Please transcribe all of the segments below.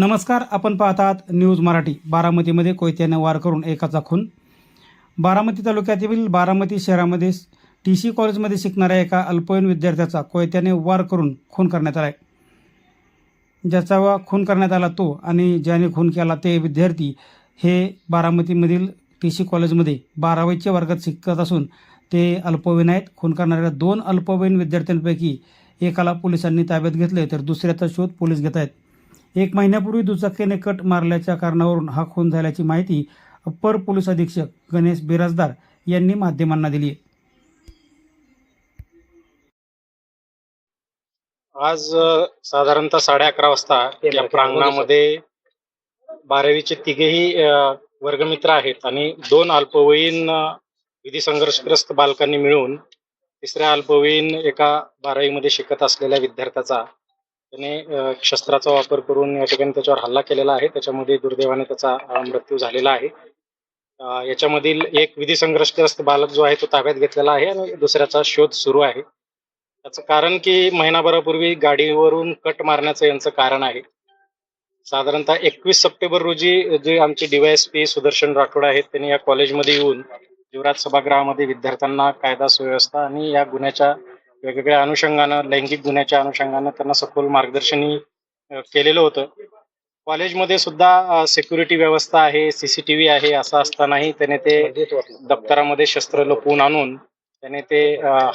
नमस्कार आपण पाहतात आहात न्यूज मराठी. बारामतीमध्ये कोयत्याने वार करून एकाचा खून. बारामती तालुक्यातील बारामती शहरामध्ये टी सी कॉलेजमध्ये शिकणाऱ्या एका अल्पवयीन विद्यार्थ्याचा कोयत्याने वार करून खून करण्यात आला आहे ज्याचा वा खून करण्यात आला तो आणि ज्याने खून केला ते विद्यार्थी हे बारामतीमधील टी सी कॉलेजमध्ये बारावीच्या वर्गात शिकत असून ते अल्पवयीन आहेत. खून करणाऱ्या दोन अल्पवयीन विद्यार्थ्यांपैकी एकाला पोलिसांनी ताब्यात घेतले तर दुसऱ्याचा शोध पोलीस घेत आहेत. एक महिन्यापूर्वी दुचाकीने कट मारल्याच्या कारणावरून हा खून झाल्याची माहिती अप्पर पोलीस अधीक्षक गणेश बिराजदार यांनी माध्यमांना दिली आज साधारणतः साडे अकरा वाजता या प्रांगणामध्ये बारावीचे तिघेही वर्गमित्र आहेत आणि दोन अल्पवयीन विधी संघर्षग्रस्त बालकांनी मिळून तिसऱ्या अल्पवयीन एका बारावीमध्ये शिकत असलेल्या विद्यार्थ्याचा त्याने शस्त्राचा वापर करून या ठिकाणी त्याच्यावर हल्ला केलेला आहे. त्याच्यामध्ये दुर्दैवाने त्याचा मृत्यू झालेला आहे. याच्यामधील एक विधी संघर्षग्रस्त बालक जो आहे तो ताब्यात घेतलेला आहे आणि दुसऱ्याचा शोध सुरू आहे. त्याचं कारण की महिनाभरापूर्वी गाडीवरून कट मारण्याचं यांचं कारण आहे. साधारणतः एकवीस सप्टेंबर रोजी जे आमचे डीवायएसपी सुदर्शन राठोड आहेत त्यांनी या कॉलेजमध्ये येऊन युवराज सभागृहामध्ये विद्यार्थ्यांना कायदा सुव्यवस्था आणि या गुन्ह्याच्या वेगवेगळ्या अनुषंगानं लैंगिक गुन्ह्याच्या अनुषंगानं त्यांना सखोल मार्गदर्शनही केलेलं होतं. कॉलेजमध्ये सुद्धा सिक्युरिटी व्यवस्था आहे सीसीटीव्ही आहे असं असतानाही त्याने ते दप्तरामध्ये शस्त्र लपवून आणून त्याने ते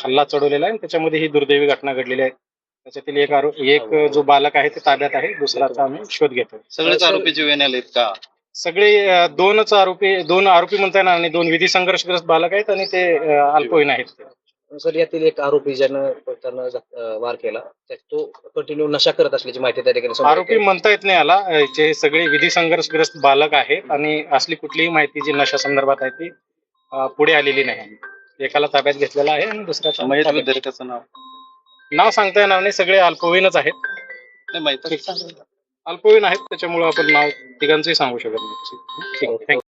हल्ला चढवलेला आहे. आणि त्याच्यामध्ये ही दुर्दैवी घटना घडलेली आहे. त्याच्यातील एक आरो एक जो बालक आहे ते ताब्यात आहे. दुसऱ्याचा आम्ही शोध घेतोय. सगळेच आरोपी जीवन आलेत का? सगळे दोनच आरोपी दोन आरोपी म्हणता येणार नाही दोन विधी संघर्षग्रस्त बालक आहेत आणि ते अल्पवयीन आहेत. सर यातील एक आरोपी ज्यानं त्यानं ज- वार केला त्या- तो कंटिन्यू नशा करत असल्याची माहिती त्या ठिकाणी समोर आरोपी येते. म्हणता येत नाही अ, जे सगळे विधी संघर्षग्रस्त बालक आहेत आणि असली कुठलीही माहिती जी नशा संदर्भात आहे ती अ, पुढे आलेली नाही. एकाला ताब्यात घेतलेला आहे आणि मयत ताब्यात- विद्यार्थ्याचं नाव? नाव सांगता येणार नाही. सगळे अल्पवयीनच आहेत. नाही माहीत अल्पवयीन आहेत त्याच्यामुळे आपण नाव तिघांचंही सांगू शकत नाही. ठीक. थँक्यू